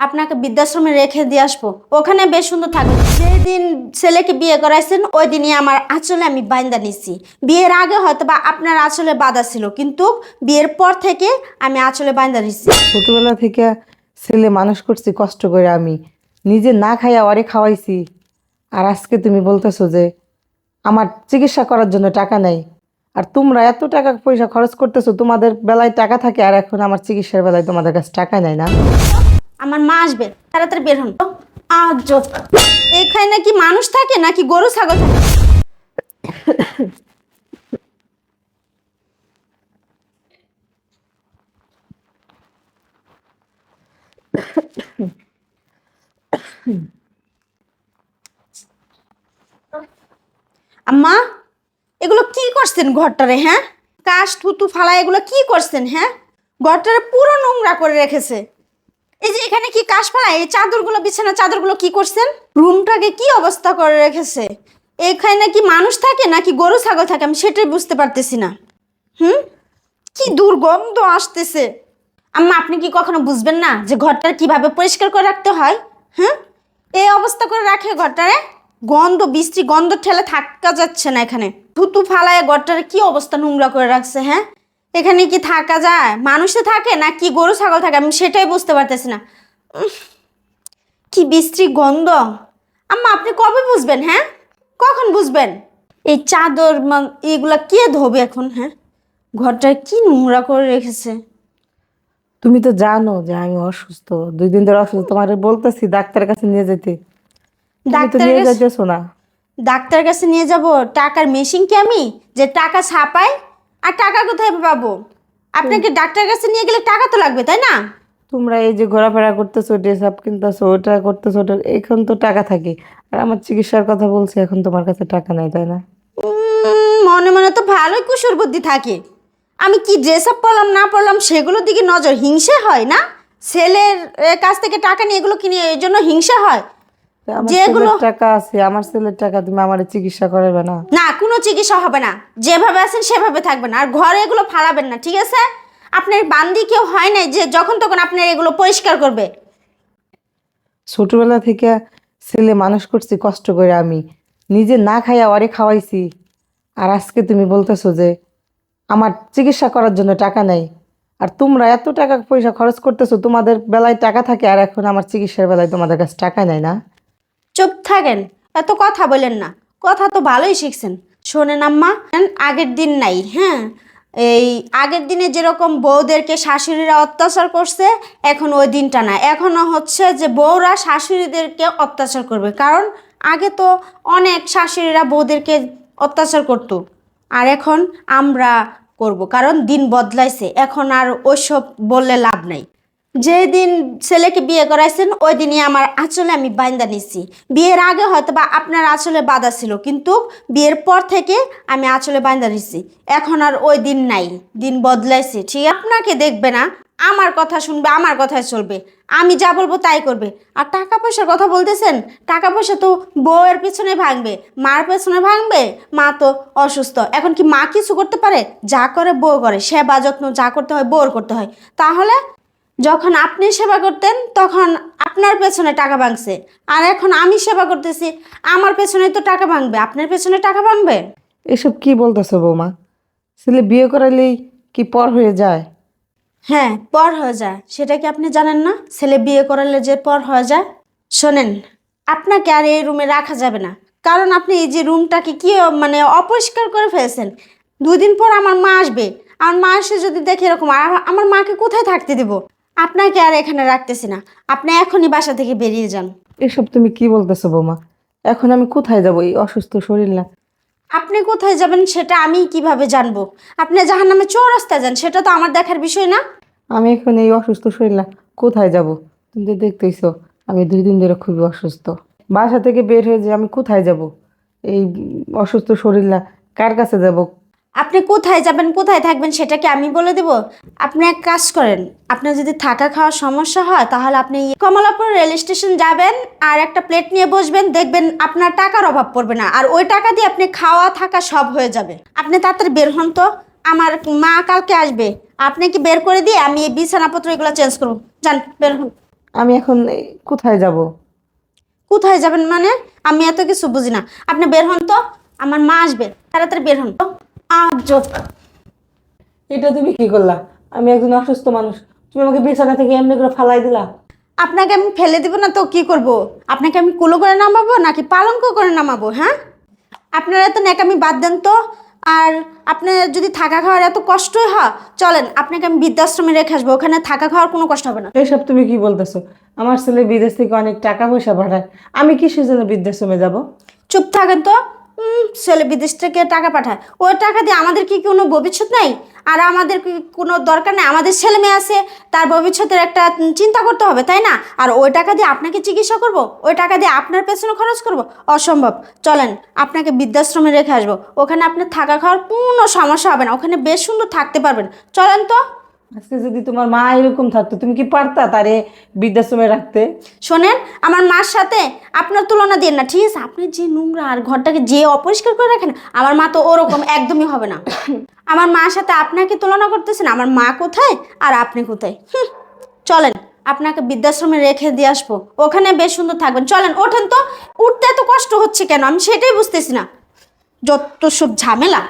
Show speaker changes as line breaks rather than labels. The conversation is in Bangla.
আপনাকে বৃদ্ধাশ্রমে রেখে দিয়ে আসব। ওখানে বেশ সুন্দর থাকবে। যেদিন ছেলেকে বিয়ে করাইছেন ওই দিনই আমার আঁচলে আমি বাইন্দা নিছি। বিয়ের আগে হয়তো বা আপনার আঁচলে বাধা ছিল, কিন্তু বিয়ের পর থেকে আমি আঁচলে বাইন্দা নিছি।
ছোটবেলা থেকে ছেলে মানুষ করছি, কষ্ট করে আমি। নিজে না খাইয়া অরে খাওয়াইছি। আর আজকে তুমি বলতেছো যে, আমার চিকিৎসা করার জন্য টাকা নেই। আর তোমরা এত টাকা পয়সা খরচ করতেছো, তোমাদের বেলায় টাকা থাকে, আর এখন আমার চিকিৎসার বেলায় তোমাদের কাছে টাকা নেয় না?
আমার মা আসবে, তাড়াতাড়ি বের হন। আজ এখানে নাকি মানুষ থাকে, নাকি গরু, ছাগল থাকে? আম্মা, এগুলো কি করছেন ঘরটারে হ্যাঁ? কাশ, থুতু, ফালা, এগুলো কি করছেন হ্যাঁ? ঘরটারে পুরো নোংরা করে রেখেছে। এই যে এখানে কি কাশ ফালা এই চাদরগুলো বিছানা চাদরগুলো কি করছেন? রুমটাকে কি অবস্থা করে রেখেছে? এখানে কি মানুষ থাকে নাকি গরু, ছাগল থাকে? আমি সেটাই বুঝতে পারতেছি না। হুম? কি দুর্গন্ধ আসতেছে। আম্মা, আপনি কি কখনো বুঝবেন না যে ঘরটা কীভাবে পরিষ্কার করে রাখতে হয়? হ্যাঁ এই অবস্থা করে রাখে ঘরটারে? গন্ধ বৃষ্টি গন্ধ ঠেলে থাকা যাচ্ছে না এখানে। থুতু ফালায় ঘরটারে কি অবস্থা নোংরা করে রাখছে হ্যাঁ? এখানে কি থাকা যায়? মানুষে থাকে না কি গরু ছাগল থাকে? আমি সেটাই বুঝতে পারতেছি না। কি বৃষ্টি গন্ধ। আম্মা আপনি কবে বুঝবেন হ্যাঁ? কখন বুঝবেন? এই চাদর এগুলা কে ধোবে এখন হ্যাঁ? ঘরটা কি নোংরা করে রেখেছে?
তুমি তো জানো যে আমি অসুস্থ। দুই দিন ধরে অসুস্থ। তোমার বলতেছি ডাক্তারের কাছে নিয়ে যেতে।
ডাক্তারের কাছে-
যাইতেছো না।
ডাক্তার কাছে নিয়ে যাব। টাকার মেশিন কি আমি? যে টাকা ছাপাই আর টাকা কোথায় পাবো? আপনাকে ডাক্তার কাছে নিয়ে গেলে টাকা তো লাগবে তাই না?
তোমরা এই যে ঘোরাফেরা করতেছো ড্রেস আপ কিনতেছো ওটা করতেছো ওটা এখন তো টাকা থাকে। আর আমার চিকিৎসার কথা বলছি এখন তোমার কাছে টাকা নেই তাই না?
মনে মনে তো ভালোই কুসুর বুদ্ধি থাকে। আমি কি ড্রেস আপ পরলাম না পরলাম সেগুলোর দিকে নজর হিংসে হয় না? ছেলের কাছ থেকে টাকা নিয়ে এগুলো কিনে এই জন্য হিংসা হয়? যেগুলো-
টাকা আছে আমার ছেলের টাকা তুমি আমার চিকিৎসা করাবে না।
না কোনো চিকিৎসা হবে না। যেভাবে আছেন সেভাবে থাকবেন। আর ঘরে এগুলো ফালাবেন না ঠিক আছে? আপনার বান্দি কেউ হয় নাই যে যখন তখন আপনার এগুলো পরিষ্কার করবে।
ছোটবেলা থেকে ছেলে মানুষ করছি কষ্ট করে আমি। নিজে না খাইয়া অরে খাওয়াইছি। আর আজকে তুমি বলতেছো যে আমার চিকিৎসা করার জন্য টাকা নেই। আর তোমরা এত টাকা পয়সা খরচ করতেছো তোমাদের বেলায় টাকা থাকে আর এখন আমার চিকিৎসার বেলায় তোমাদের কাছে টাকা নেই না।
চুপ থাকেন। এত কথা বলেন না। কথা তো ভালোই শিখছেন। শোনেন আম্মা, আগের দিন নাই হ্যাঁ? এই আগের দিনে যেরকম বউদেরকে শাশুড়িরা অত্যাচার করছে, এখন ওই দিনটা না। এখনও হচ্ছে যে বউরা শাশুড়িদেরকে অত্যাচার করবে। কারণ আগে তো অনেক শাশুড়িরা বউদেরকে অত্যাচার করতো। আর এখন আমরা করব। কারণ দিন বদলাইছে। এখন আর ওইসব বললে লাভ নাই। যেদিন ছেলেকে বিয়ে করাইছেন ওই দিনই আমার আঁচলে আমি বাইন্দা নিছি। বিয়ের আগে হয়তো বা আপনার আঁচলে বাধা ছিল, কিন্তু বিয়ের পর থেকে আমি আঁচলে বাইন্দা নিছি। এখন আর ওই দিন নাই, দিন বদলাইছে, ঠিক আপনাকে দেখবে না, আমার কথা শুনবে, আমার কথায় চলবে। আমি যা বলব তাই করবে। আর টাকা পয়সার কথা বলতেছেন, টাকা পয়সা তো বউয়ের পিছনে ভাঙবে, মার পেছনে ভাঙবে, মা তো অসুস্থ। এখন কি মা কিছু করতে পারে? যা করে বউ করে, সেবা যত্ন যা করতে হয়, বউর করতে হয়। তাহলে যখন আপনি সেবা করতেন তখন আপনার পেছনে টাকা ভাঙছে। আর এখন আমি সেবা করতেছি আমার পেছনে তো টাকা ভাঙবে। আপনার পেছনে টাকা ভাঙবে?
এসব কি বলতেছো বৌমা? ছেলে বিয়ে করাইলেই কি পর হয়ে যায়?
হ্যাঁ পর হয়ে যায়। সেটা কি আপনি জানেন না? ছেলে বিয়ে করালে যে পর হয়ে যায়? শোনেন আপনাকে আর এই রুমে রাখা যাবে না। কারণ আপনি এই যে রুমটাকে কি মানে অপরিষ্কার করে ফেলেছেন। দুদিন পর আমার মা আসবে। আমার মা এসে যদি দেখে এরকম আর আমার মাকে কোথায় থাকতে দেব? আপনাকে আর এখানে রাখতেছি না। আপনি এখনই বাসা থেকে বেরিয়ে যান।
এসব তুমি কি বলতেছো বৌমা? এখন আমি কোথায় যাব? এই অসুস্থ শরীর না।
আপনি কোথায় যাবেন সেটা আমি কীভাবে জানব? আপনি জাহান নামে চৌরাস্তায় যান সেটা তো আমার দেখার বিষয় না।
আমি এখন এই অসুস্থ শরীর না। কোথায় যাব? তুমি তো দেখতেইছো আমি দুই দিন ধরে খুবই অসুস্থ। বাসা থেকে বের হয়ে যে আমি কোথায় যাব? এই অসুস্থ শরীর না। কার কাছে যাব?
আপনি কোথায় যাবেন কোথায় থাকবেন সেটা কি আমি বলে দেব। আপনি এক কাজ করেন আপনার যদি থাকা খাওয়ার সমস্যা হয় তাহলে আপনি কমলাপুর রেল স্টেশন যাবেন আর একটা প্লেট নিয়ে বসবেন দেখবেন আপনার টাকার অভাব পড়বে না আর ওই টাকা দিয়ে আপনি খাওয়া থাকা সব হয়ে যাবে। আপনি তাড়াতাড়ি বের হন তো আমার মা কালকে আসবে। আপনি কি বের করে দিয়ে আমি এই বিছানাপত্র এগুলো চেঞ্জ করব? যান বের হন।
আমি এখন কোথায় যাব?
কোথায় যাবেন মানে? আমি এত কিছু বুঝি না। আপনি বের হন তো আমার মা আসবে তাড়াতাড়ি বের হন তো।
এটা তুমি কি করলা? আমি একজন অসুস্থ মানুষ। তুমি আমাকে বিছানা থেকে এমনি করে ফালাই দিলা?
আপনাকে আমি ফেলে দিব না তো কি করব? আপনাকে আমি কুলো করে নামাবো নাকি পালঙ্ক করে নামাবো হ্যাঁ? আপনারা তো ন্যাকামি বাদ দেন তো। আর আপনার যদি থাকা খাওয়ার এত কষ্টই হয় চলেন আপনাকে আমি বৃদ্ধাশ্রমে রেখে আসব। ওখানে থাকা খাওয়ার কোনো কষ্ট হবে না।
এসব তুমি কি বলতেছো? আমার ছেলে বিদেশ থেকে অনেক টাকা পয়সা পাঠায়। আমি কিসের জন্য বৃদ্ধাশ্রমে যাব?
চুপ থাকেন তো। ছেলে বিদেশ থেকে টাকা পাঠায়। ওই টাকা দিয়ে আমাদের কি কোনো ভবিষ্যৎ নেই? আর আমাদের কি কোনো দরকার নেই? আমাদের ছেলে মেয়ে আছে, তার ভবিষ্যতের একটা চিন্তা করতে হবে, তাই না? আর ওই টাকা দিয়ে আপনাকে চিকিৎসা করব? ওই টাকা দিয়ে আপনার পেছনে খরচ করব? অসম্ভব। চলেন, আপনাকে বৃদ্ধাশ্রমে রেখে আসব। ওখানে আপনার থাকা খাওয়ার কোনো সমস্যা হবে না। ওখানে বেশ সুন্দর থাকতে পারবেন। চলেন তো।
আজকে যদি তোমার মা এরকম থাকতো, তুমি কি পারতা তারে বৃদ্ধাশ্রমে রাখতে?
শোনেন, আমার মার সাথে আপনার তুলনা দিন না, ঠিক আছে? আপনি যে নোংরা আর ঘরটাকে যে অপরিষ্কার করে রাখেন, আমার মা তো ওরকম, একদমই হবে না। আমার মার সাথে আপনাকে তুলনা করতেছেন, আমার মা কোথায় আর আপনি কোথায়? চলেন, আপনাকে বৃদ্ধাশ্রমে রেখে দিয়ে আসব। ওখানে বেশ সুন্দর থাকবেন। চলেন, ওঠেন তো। উঠতে এত কষ্ট হচ্ছে কেন? আমি সেটাই বুঝতেছি না। যত সব ঝামেলা।